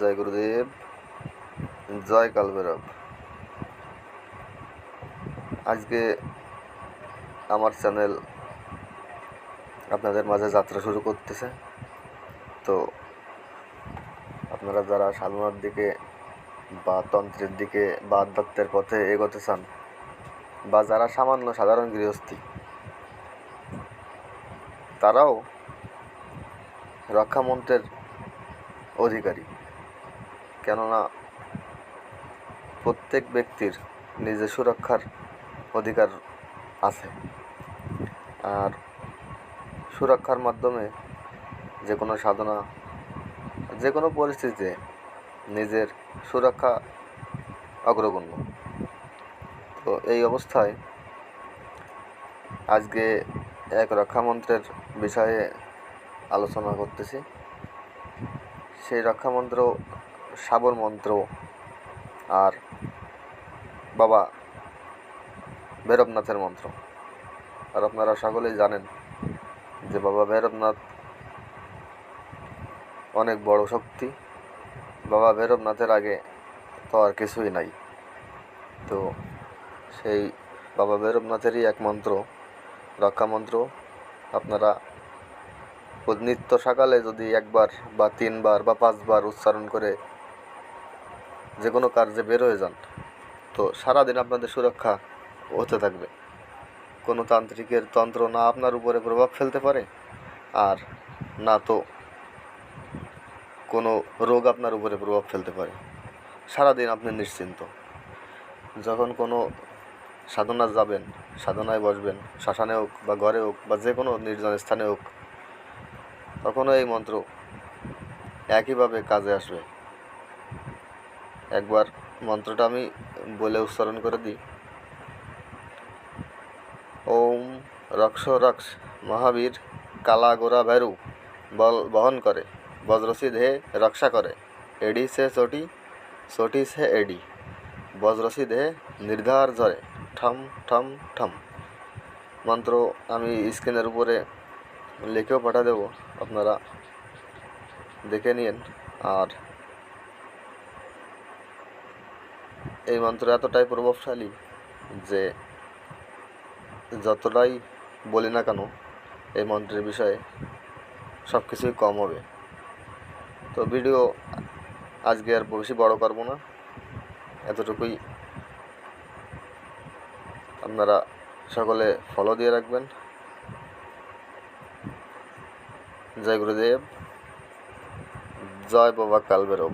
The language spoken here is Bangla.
জয় গুরুদেব, জয় কালভৈরব। আজকে আমার চ্যানেল আপনাদের মাঝে যাত্রা শুরু করতেছে। তো আপনারা যারা সাধনার দিকে বা তন্ত্রের দিকে বা আধ্যাত্মের পথে এগোতে চান বা যারা সামান্য সাধারণ গৃহস্থী, তারাও রক্ষামন্ত্রের অধিকারী। কেননা প্রত্যেক ব্যক্তির নিজের সুরক্ষার অধিকার আছে। আর সুরক্ষার মাধ্যমে যে কোনো সাধনা যে কোনো পরিস্থিতিতে নিজের সুরক্ষা অগ্রগণ্য। তো এই অবস্থায় আজকে এক রক্ষামন্ত্রের বিষয়ে আলোচনা করতেছি। সেই রক্ষামন্ত্র সাবর মন্ত্র আর বাবা ভৈরবনাথের মন্ত্র। আর আপনারা সকলেই জানেন যে বাবা ভৈরবনাথ অনেক বড় শক্তি। বাবা ভৈরবনাথের আগে তো আর কিছুই নাই। তো সেই বাবা ভৈরবনাথেরই এক মন্ত্র, রক্ষা মন্ত্র। আপনারা নিত্য সকালে যদি একবার বা তিনবার বা পাঁচবার উচ্চারণ করে যে কোনো কার্যে বের হয়ে যান। তো সারাদিন আপনাদের সুরক্ষা হতে থাকবে। কোনো তান্ত্রিকের তন্ত্র না আপনার উপরে প্রভাব ফেলতে পারে, আর না তো কোনো রোগ আপনার উপরে প্রভাব ফেলতে পারে। সারাদিন আপনি নিশ্চিন্ত। যখন কোনো সাধনা যাবেন, সাধনায় বসবেন, শ্মশানে হোক বা ঘরে হোক বা যে কোনো নির্জন স্থানে হোক, তখনও এই মন্ত্র একইভাবে কাজে আসবে। একবার মন্ত্রটা আমি বলে উচ্চারণ করে দিই। ওম রক্ষ রক্ষ মহাবীর কালা গোরা ভৈরু বল বহন করে বজ্রসি দেহে রক্ষা করে, এডি সে চটি চটি সে এডি বজ্রসি দেহে নির্ধার ঝরে ঠম ঠম ঠম। মন্ত্র আমি স্ক্রিনের উপরে লিখেও পাঠা দেব, আপনারা দেখে নিন। আর এই মন্ত্র এতটাই প্রভাবশালী যে যতটাই বলি না কেন, এই মন্ত্রের বিষয়ে সব কিছুই কম হবে। তো ভিডিও আজকে আর বেশি বড় করব না। এতটুকুই। আপনারা সকলে ফলো দিয়ে রাখবেন। জয় গুরুদেব। জয় বাবা কালবেরব